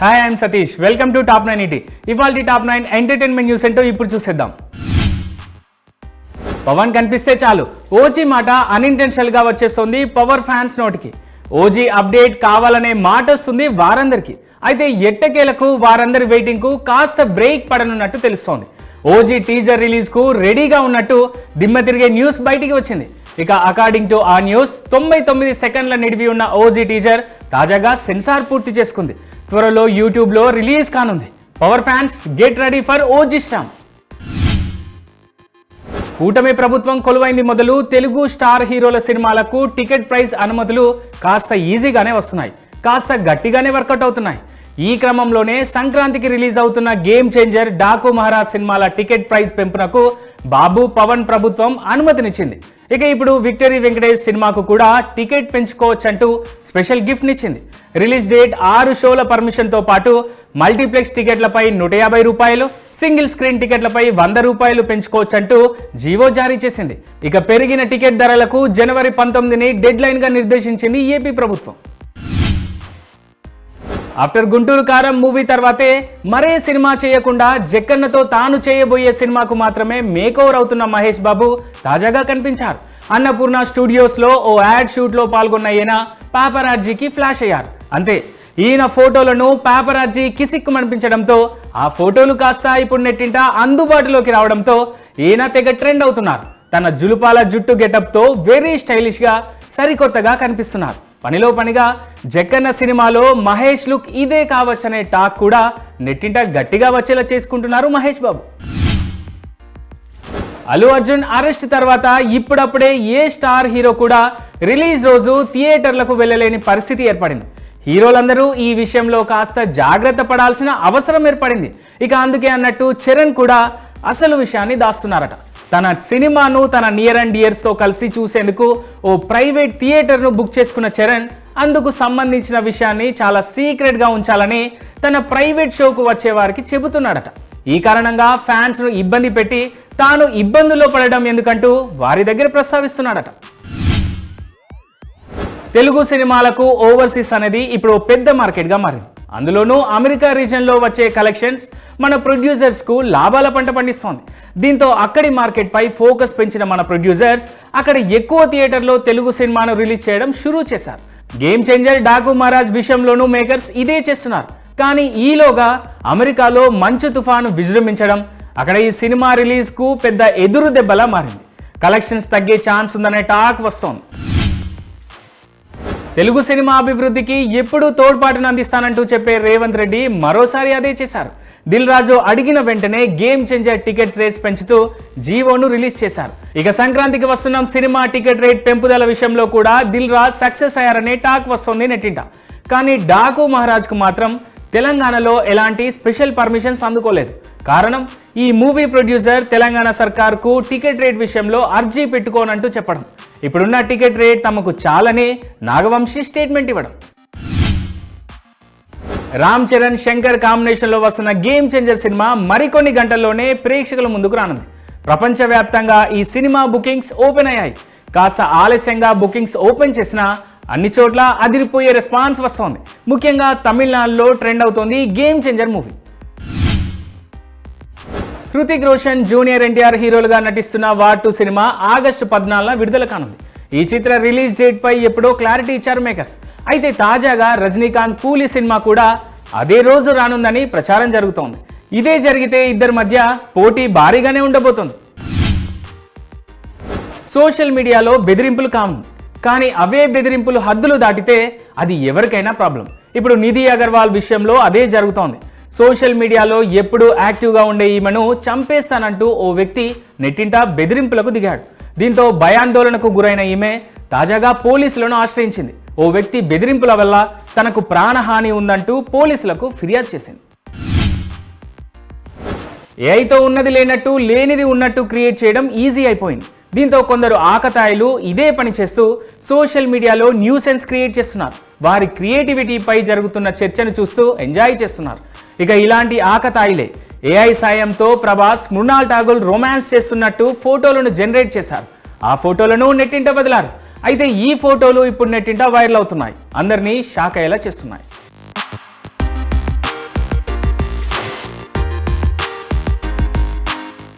Hi I'm Satish welcome to top nine ET ఇవాళ top nine entertainment news ఏంటో ఇప్పుడు చూసేద్దాం. పవన్ కనిపిస్తే చాలు. ఓజీ మాట అన్ఇంటెన్షనల్గా వచ్చేస్తుంది పవర్ ఫ్యాన్స్ నోటికి. ఓజీ అప్డేట్ కావాలనే మాట వస్తుంది వారందరికీ. అయితే ఎట్టకేలకు వారందరి వెయిటింగ్కు కాస్త బ్రేక్ పడనున్నట్టు తెలుస్తోంది. ఓజీ టీజర్ రిలీజ్కు రెడీగా ఉన్నట్టు దిమ్మ తిరిగే న్యూస్ బయటికి వచ్చింది. ఇక అకార్డింగ్ టు ఆ న్యూస్ తొంభై తొమ్మిది సెకండ్ల నిడివి ఉన్న ఓజీ టీజర్ తాజాగా సెన్సార్ పూర్తి చేసుకుంది. త్వరలో యూట్యూబ్లో రిలీజ్ కానుంది. Power fans get ready for OG Shyam. కూటమి ప్రభుత్వం కొలువైంది మొదలు తెలుగు స్టార్ హీరోల సినిమాలకు టికెట్ ప్రైస్ అనుమతులు కాస్త ఈజీగానే వస్తున్నాయి. కాస్త గట్టిగానే వర్కౌట్ అవుతున్నాయి. ఈ క్రమంలోనే సంక్రాంతికి రిలీజ్ అవుతున్న గేమ్ చేంజర్ డాకు మహారాజ్ సినిమాల టికెట్ ప్రైస్ పెంపునకు బాబు పవన్ ప్రభుత్వం అనుమతినిచ్చింది. ఇక ఇప్పుడు విక్టరీ వెంకటేష్ సినిమాకు కూడా టికెట్ పెంచుకోవచ్చంటూ స్పెషల్ గిఫ్ట్నిచ్చింది రిలీజ్ డేట్ ఆరు షోల పర్మిషన్తో పాటు మల్టీప్లెక్స్ టికెట్లపై నూట యాభై రూపాయలు సింగిల్ స్క్రీన్ టికెట్లపై వంద రూపాయలు పెంచుకోవచ్చంటూ జీవో జారీ చేసింది. ఇక పెరిగిన టికెట్ ధరలకు జనవరి పంతొమ్మిదిని డెడ్ నిర్దేశించింది ఏపీ ప్రభుత్వం. ఆఫ్టర్ గుంటూరు కారం మూవీ తర్వాతే మరే సినిమా చేయకుండా జక్కన్నతో తాను చేయబోయే సినిమాకు మాత్రమే మేకోవర్ అవుతున్న మహేష్ బాబు తాజాగా కనిపించారు. అన్నపూర్ణ స్టూడియోస్లో ఓ యాడ్ షూట్లో పాల్గొన్న ఈయన పాపరాజీకి ఫ్లాష్ అయ్యారు. అంతే ఈయన ఫోటోలను పాపరాజీ కిసిక్కుమనిపించడంతో ఆ ఫోటోలు కాస్త ఇప్పుడు నెట్టింట అందుబాటులోకి రావడంతో ఈయన తెగ ట్రెండ్ అవుతున్నారు. తన జులుపాల జుట్టు గెటప్తో వెరీ స్టైలిష్గా సరికొత్తగా కనిపిస్తున్నారు. పనిలో పనిగా జక్కన్న సినిమాలో మహేష్ లుక్ ఇదే కావచ్చనే టాక్ కూడా నెట్టింట గట్టిగా వచ్చేలా చేసుకుంటున్నారు మహేష్ బాబు. అల్లు అర్జున్ అరెస్ట్ తర్వాత ఇప్పుడప్పుడే ఏ స్టార్ హీరో కూడా రిలీజ్ రోజు థియేటర్లకు వెళ్ళలేని పరిస్థితి ఏర్పడింది. హీరోలందరూ ఈ విషయంలో కాస్త జాగ్రత్త పడాల్సిన అవసరం ఏర్పడింది. ఇక అందుకే అన్నట్టు చరణ్ కూడా అసలు విషయాన్ని దాస్తున్నారట. తన సినిమాను తన నియర్ అండ్ ఇయర్స్తో కలిసి చూసేందుకు ఓ ప్రైవేట్ థియేటర్ను బుక్ చేసుకున్న చరణ్ అందుకు సంబంధించిన విషయాన్ని చాలా సీక్రెట్గా ఉంచాలని తన ప్రైవేట్ షోకు వచ్చే వారికి చెబుతున్నాడట. ఈ కారణంగా ఫ్యాన్స్ను ఇబ్బంది పెట్టి తాను ఇబ్బందుల్లో పడడం ఎందుకంటూ వారి దగ్గర ప్రస్తావిస్తున్నాడట. తెలుగు సినిమాలకు ఓవర్సీస్ అనేది ఇప్పుడు ఓ పెద్ద మార్కెట్గా మారింది. అందులోనూ అమెరికా రీజన్లో వచ్చే కలెక్షన్స్ మన ప్రొడ్యూసర్స్కు లాభాల పంట పండిస్తోంది. దీంతో అక్కడి మార్కెట్పై ఫోకస్ పెంచిన మన ప్రొడ్యూసర్స్ అక్కడ ఎక్కువ థియేటర్లో తెలుగు సినిమాను రిలీజ్ చేయడం షురూ చేశారు. గేమ్ చేంజర్ డాకు మహారాజ్ విషయంలోనూ మేకర్స్ ఇదే చేస్తున్నారు. కానీ ఈలోగా అమెరికాలో మంచు తుఫాను విజృంభించడం అక్కడ ఈ సినిమా రిలీజ్కు పెద్ద ఎదురు దెబ్బలా మారింది. కలెక్షన్స్ తగ్గే ఛాన్స్ ఉందనే టాక్ వస్తోంది. తెలుగు సినిమా అభివృద్ధికి ఎప్పుడూ తోడ్పాటును అందిస్తానంటూ చెప్పే రేవంత్ రెడ్డి మరోసారి అదే చేశారు. దిల్ రాజు అడిగిన వెంటనే గేమ్ చేంజర్ టికెట్ రేట్స్ పెంచుతూ జీవోను రిలీజ్ చేశారు. ఇక సంక్రాంతికి వస్తున్న సినిమా టికెట్ రేట్ పెంపుదల విషయంలో కూడా దిల్ రాజ్ సక్సెస్ అయ్యారనే టాక్ వస్తుంది నెట్టింట. కానీ డాకు మహారాజ్కు మాత్రం తెలంగాణలో ఎలాంటి స్పెషల్ పర్మిషన్స్ అందుకోలేదు. కారణం ఈ మూవీ ప్రొడ్యూసర్ తెలంగాణ సర్కార్కు టికెట్ రేట్ విషయంలో అర్జీ పెట్టుకోనంటూ చెప్పడం. ఇప్పుడున్న టికెట్ రేట్ తమకు చాలని నాగవంశీ స్టేట్మెంట్ ఇవ్వడం. రామ్ చరణ్ శంకర్ కాంబినేషన్లో వస్తున్న గేమ్ చేంజర్ సినిమా మరికొన్ని గంటల్లోనే ప్రేక్షకుల ముందుకు రానుంది. ప్రపంచవ్యాప్తంగా ఈ సినిమా బుకింగ్స్ ఓపెన్ అయ్యాయి. కాస్త ఆలస్యంగా బుకింగ్స్ ఓపెన్ చేసినా అన్ని చోట్ల అదిరిపోయే రెస్పాన్స్ వస్తోంది. ముఖ్యంగా తమిళనాడులో ట్రెండ్ అవుతోంది game changer movie Hrithik Roshan junior NTR హీరోలుగా నటిస్తున్న వార్ టూ సినిమా ఆగస్టు పద్నాలుగున విడుదల కానుంది. ఈ చిత్ర రిలీజ్ డేట్ పై ఎప్పుడో క్లారిటీ ఇచ్చారు మేకర్స్. అయితే తాజాగా రజనీకాంత్ కూలీ సినిమా కూడా అదే రోజు రానుందని ప్రచారం జరుగుతోంది. ఇదే జరిగితే ఇద్దరి మధ్య పోటీ భారీగానే ఉండబోతోంది. సోషల్ మీడియాలో బెదిరింపులు కాము కానీ అవే బెదిరింపులు హద్దులు దాటితే అది ఎవరికైనా ప్రాబ్లం. ఇప్పుడు నిధి అగర్వాల్ విషయంలో అదే జరుగుతోంది. సోషల్ మీడియాలో ఎప్పుడూ యాక్టివ్గా ఉండే ఈమెను చంపేస్తానంటూ ఓ వ్యక్తి నెట్టింట బెదిరింపులకు దిగాడు. దీంతో భయాందోళనకు గురైన ఈమె తాజాగా పోలీసులను ఆశ్రయించింది. ఓ వ్యక్తి బెదిరింపుల వల్ల తనకు ప్రాణహాని ఉందంటూ పోలీసులకు ఫిర్యాదు చేసింది. ఏఐతో ఉన్నది లేనట్టు లేనిది ఉన్నట్టు క్రియేట్ చేయడం ఈజీ అయిపోయింది. దీంతో కొందరు ఆకతాయిలు ఇదే పని చేస్తూ సోషల్ మీడియాలో న్యూసెన్స్ క్రియేట్ చేస్తున్నారు. వారి క్రియేటివిటీపై జరుగుతున్న చర్చను చూస్తూ ఎంజాయ్ చేస్తున్నారు. ఇక ఇలాంటి ఆకతాయిలే ఏఐ సాయంతో ప్రభాస్ మృణాల్ ఠాగూర్ రొమాన్స్ చేస్తున్నట్టు ఫోటోలను జనరేట్ చేశారు. ఆ ఫోటోలను నెట్టింట వదిలారు. అయితే ఈ ఫోటోలు ఇప్పుడు నెట్టింట వైరల్ అవుతున్నాయి. అందరినీ షాక్ అయ్యేలా చేస్తున్నాయి.